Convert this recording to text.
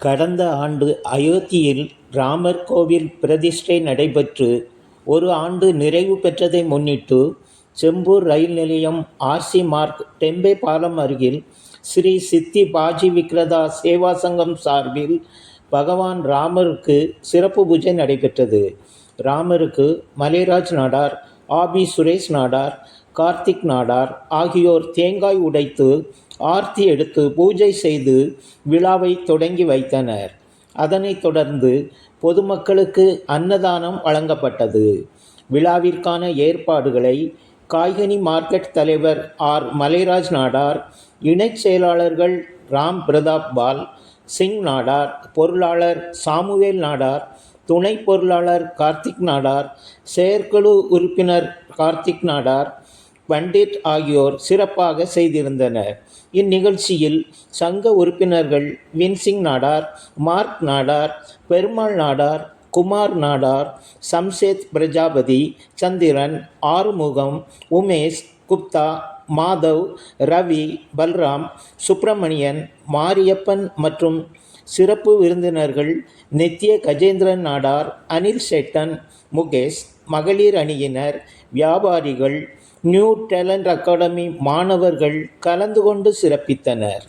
கடந்த ஆண்டு அயோத்தியில் ராமர் கோவில் பிரதிஷ்டை நடைபெற்று ஒரு ஆண்டு நிறைவு பெற்றதை முன்னிட்டு செம்பூர் ரயில் நிலையம் ஆர்சி மார்க் டெம்பே பாலம் அருகில் ஸ்ரீ சித்தி பாஜி விக்ரதா சேவா சங்கம் சார்பில் பகவான் ராமருக்கு சிறப்பு பூஜை நடைபெற்றது. ராமருக்கு மலைராஜ் நாடார் ஆபி சுரேஷ் நாடார் கார்த்திக் நாடார் ஆகியோர் தேங்காய் உடைத்து ஆர்த்தி எடுத்து பூஜை செய்து விழாவை தொடங்கி வைத்தனர். அதனைத் தொடர்ந்து பொதுமக்களுக்கு அன்னதானம் வழங்கப்பட்டது. விழாவிற்கான ஏற்பாடுகளை காய்கனி மார்க்கெட் தலைவர் ஆர். மலைராஜ் நாடார் இணைச் செயலாளர்கள் ராம் பிரதாப் பால் சிங் நாடார் பொருளாளர் சாமுவேல் நாடார் துணை பொருளாளர் கார்த்திக் நாடார் செயற்குழு உறுப்பினர் கார்த்திக் நாடார் பண்டிட் ஆகியோர் சிறப்பாக செய்திருந்தனர். இந்நிகழ்ச்சியில் சங்க உறுப்பினர்கள் வின்சிங் நாடார் மார்க் நாடார் பெருமாள் நாடார் குமார் நாடார் சம்சேத் பிரஜாபதி சந்திரன் ஆறுமுகம் உமேஷ் குப்தா மாதவ் ரவி பல்ராம் சுப்பிரமணியன் மாரியப்பன் மற்றும் சிறப்பு விருந்தினர்கள் நித்ய கஜேந்திரன் நாடார் அனில் செட்டன் முகேஷ் மகளிர் அணியினர் வியாபாரிகள் நியூ டேலண்ட் அகாடமி மாணவர்கள் கலந்து கொண்டு சிறப்பித்தனர்.